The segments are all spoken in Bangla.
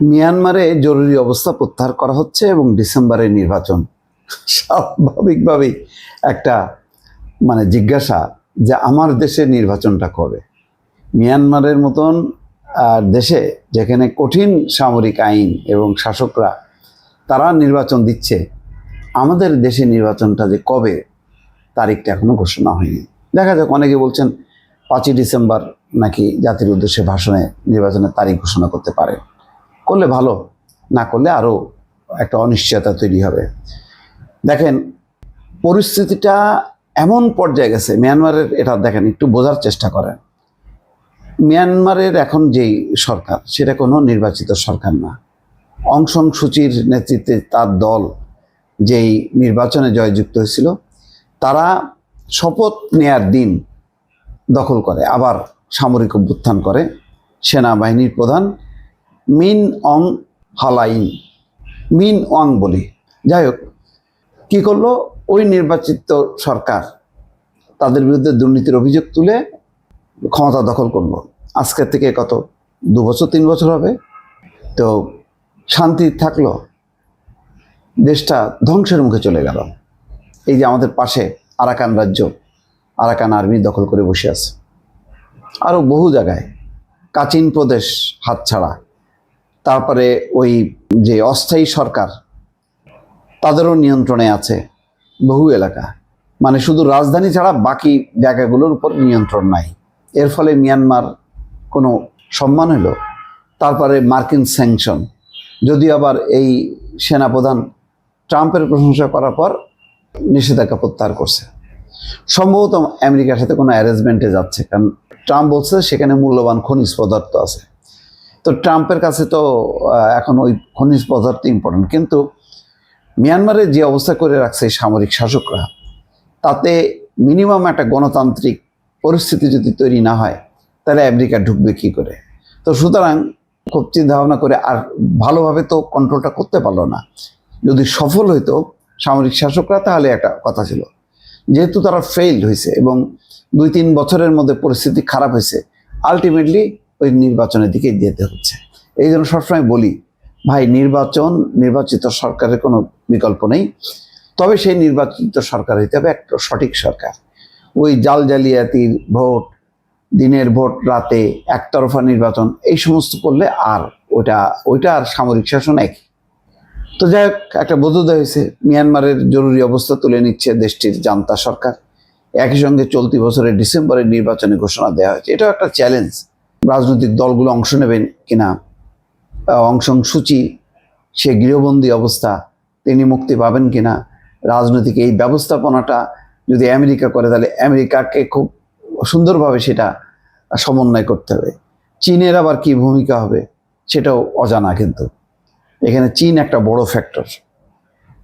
মিয়ানমারে জরুরি অবস্থা প্রত্যাহার করা হচ্ছে এবং ডিসেম্বরে নির্বাচন স্বাভাবিকভাবেই একটা মানে জিজ্ঞাসা যে আমার দেশে নির্বাচনটা কবে? মিয়ানমারের মতন দেশে যেখানে কঠিন সামরিক আইন এবং শাসকরা তারা নির্বাচন দিচ্ছে, আমাদের দেশে নির্বাচনটা যে কবে তারিখটা এখনও ঘোষণা হয়নি। দেখা যাক, অনেকে বলছেন পাঁচই ডিসেম্বর নাকি জাতির উদ্দেশ্যে ভাষণে নির্বাচনের তারিখ ঘোষণা করতে পারে। করলে ভালো, না করলে আরও একটা অনিশ্চয়তা তৈরি হবে। দেখেন, পরিস্থিতিটা এমন পর্যায়ে গেছে, মিয়ানমারের, এটা দেখেন, একটু বোঝার চেষ্টা করেন। মিয়ানমারের এখন যেই সরকার, সেটা কোনো নির্বাচিত সরকার না। অং সান সূচির নেতৃত্বে তার দল যেই নির্বাচনে জয়যুক্ত হয়েছিল, তারা শপথ নেয়ার দিন দখল করে, আবার সামরিক অভ্যুত্থান করে। সেনাবাহিনীর প্রধান মিন অং হালাইন মিন ওয়াং বলি। যাই হোক কী করল? ওই নির্বাচিত সরকার তাদের বিরুদ্ধে দুর্নীতির অভিযোগ তুলে ক্ষমতা দখল করল। আজকের থেকে কত? দু বছর, তিন বছর হবে। তো শান্তি থাকল। দেশটা ধ্বংসের মুখে চলে গেল। এই যে আমাদের পাশে আরাকান রাজ্য, আরাকান আর্মি দখল করে বসে আছে। আরও বহু জায়গায়, কাচিন প্রদেশ হাতছাড়া। তারপরে ওই যে অস্থায়ী সরকার, তাদেরও নিয়ন্ত্রণে আছে বহু এলাকা। মানে শুধু রাজধানী ছাড়া বাকি জায়গাগুলোর উপর নিয়ন্ত্রণ নাই। এর ফলে মিয়ানমার কোনো সম্মান হলো। তারপরে মার্কিন স্যাংশন। যদি আবার এই সেনাপ্রধান ট্রাম্পের প্রশংসা করার পর নিষেধাজ্ঞা প্রত্যাহার করছে। সম্ভবত আমেরিকার সাথে কোনো অ্যারেঞ্জমেন্টে যাচ্ছে। কারণ ট্রাম্প বলছে সেখানে মূল্যবান খনিজ পদার্থ আছে। তো ট্রাম্পের কাছে তো এখন ওই খনিজ পদার্থ ইম্পর্টেন্ট কিন্তু মিয়ানমারে যে অবস্থা করে রাখছে সামরিক শাসকরা, তাতে মিনিমাম একটা গণতান্ত্রিক পরিস্থিতি যদি তৈরি না হয়, তাহলে আমেরিকা ঢুকবে কী করে? তো সুতরাং খুব চিন্তা ভাবনা করে আর ভালোভাবে তো কন্ট্রোলটা করতে পারল না। যদি সফল হইতো সামরিক শাসকরা, তাহলে একটা কথা ছিল। যেহেতু তারা ফেইল হয়েছে এবং দুই তিন বছরের মধ্যে পরিস্থিতি খারাপ হয়েছে আলটিমেটলি ওই নির্বাচনের দিকে যেতে হচ্ছে। এই জন্য সবসময় বলি, ভাই, নির্বাচন, নির্বাচিত সরকারের কোনো বিকল্প নেই। তবে সেই নির্বাচিত সরকার হইতে হবে একটা সঠিক সরকার। ওই জাল জালিয়াতির ভোট, দিনের ভোট, রাতে একতরফা নির্বাচন, এই সমস্ত করলে আর ওইটা ওইটা আর সামরিক শাসন এক তো যাই হোক, একটা বোধোদয় হয়েছে, মিয়ানমারের জরুরি অবস্থা তুলে নিচ্ছে দেশটির জান্তা সরকার। একই সঙ্গে চলতি বছরের ডিসেম্বরের নির্বাচনে ঘোষণা দেওয়া হয়েছে। এটাও একটা চ্যালেঞ্জ রাজনৈতিক দলগুলো অংশ নেবেন কিনা আহ, অং সূচি সে গৃহবন্দী অবস্থা তিনি মুক্তি পাবেন কিনা রাজনৈতিক এই ব্যবস্থাপনাটা যদি আমেরিকা করে তাহলে আমেরিকাকে খুব সুন্দরভাবে সেটা সমন্বয় করতে হবে। চীনের আবার কি ভূমিকা হবে সেটাও অজানা কিন্তু। এখানে চীন একটা বড় ফ্যাক্টর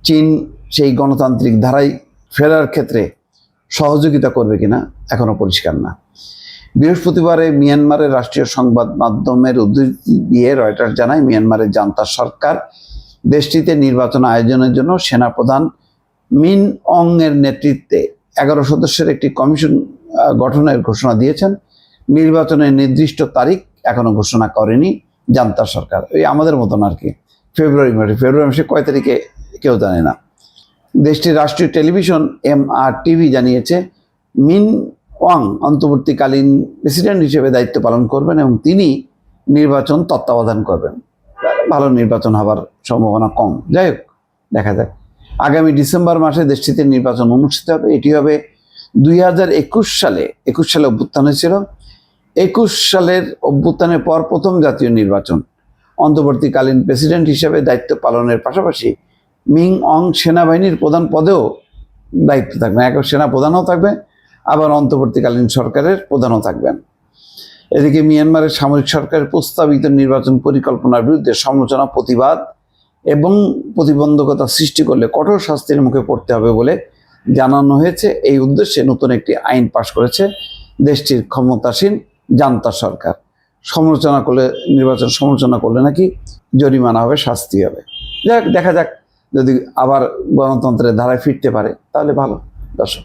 চীন সেই গণতান্ত্রিক ধারায় ফেরার ক্ষেত্রে সহযোগিতা করবে কিনা এখনও পরিষ্কার না। বৃহস্পতিবারে মিয়ানমারের রাষ্ট্রীয় সংবাদ মাধ্যমের উদ্ধৃতি দিয়ে রয়টার্স জানায় মিয়ানমারের জান্তা সরকার দেশটিতে নির্বাচন আয়োজনের জন্য সেনাপ্রধান মিন অং এর নেতৃত্বে এগারো সদস্যের একটি কমিশন গঠনের ঘোষণা দিয়েছেন। নির্বাচনের নির্দিষ্ট তারিখ এখনও ঘোষণা করেনি জান্তা সরকার। ওই আমাদের মতন আর কি, ফেব্রুয়ারি মাসে। ফেব্রুয়ারি মাসে কয় তারিখে কেউ জানে না। দেশটির রাষ্ট্রীয় টেলিভিশন এম আর টিভি জানিয়েছে, মিন ওয়াং অন্তর্বর্তীকালীন প্রেসিডেন্ট হিসেবে দায়িত্ব পালন করবেন এবং তিনি নির্বাচন তত্ত্বাবধান করবেন। ভালো নির্বাচন হবার সম্ভাবনা কম। যাই হোক, দেখা যাক। আগামী ডিসেম্বর মাসে দেশটিতে নির্বাচন অনুষ্ঠিত হবে। এটি হবে দুই হাজার একুশ সালে একুশ সালে অভ্যুত্থান হয়েছিল। একুশ সালের অভ্যুত্থানের পর প্রথম জাতীয় নির্বাচন। অন্তর্বর্তীকালীন প্রেসিডেন্ট হিসেবে দায়িত্ব পালনের পাশাপাশি মিং অং সেনাবাহিনীর প্রধান পদেও দায়িত্ব থাকবে। এক সেনা প্রধানও থাকবে। আবার অন্তর্বর্তীকালীন সরকারের প্রধানও থাকবেন। এদিকে মিয়ানমারের সামরিক সরকারের প্রস্তাবিত নির্বাচন পরিকল্পনার বিরুদ্ধে সমালোচনা, প্রতিবাদ এবং প্রতিবন্ধকতা সৃষ্টি করলে কঠোর শাস্তির মুখে পড়তে হবে বলে জানানো হয়েছে। এই উদ্দেশ্যে নতুন একটি আইন পাশ করেছে দেশটির ক্ষমতাসীন জান্তা সরকার। সমালোচনা করলে, নির্বাচন সমালোচনা করলে নাকি জরিমানা হবে, শাস্তি হবে। যাক, দেখা যাক, যদি আবার গণতন্ত্রের ধারায় ফিরতে পারে, তাহলে ভালো। দর্শক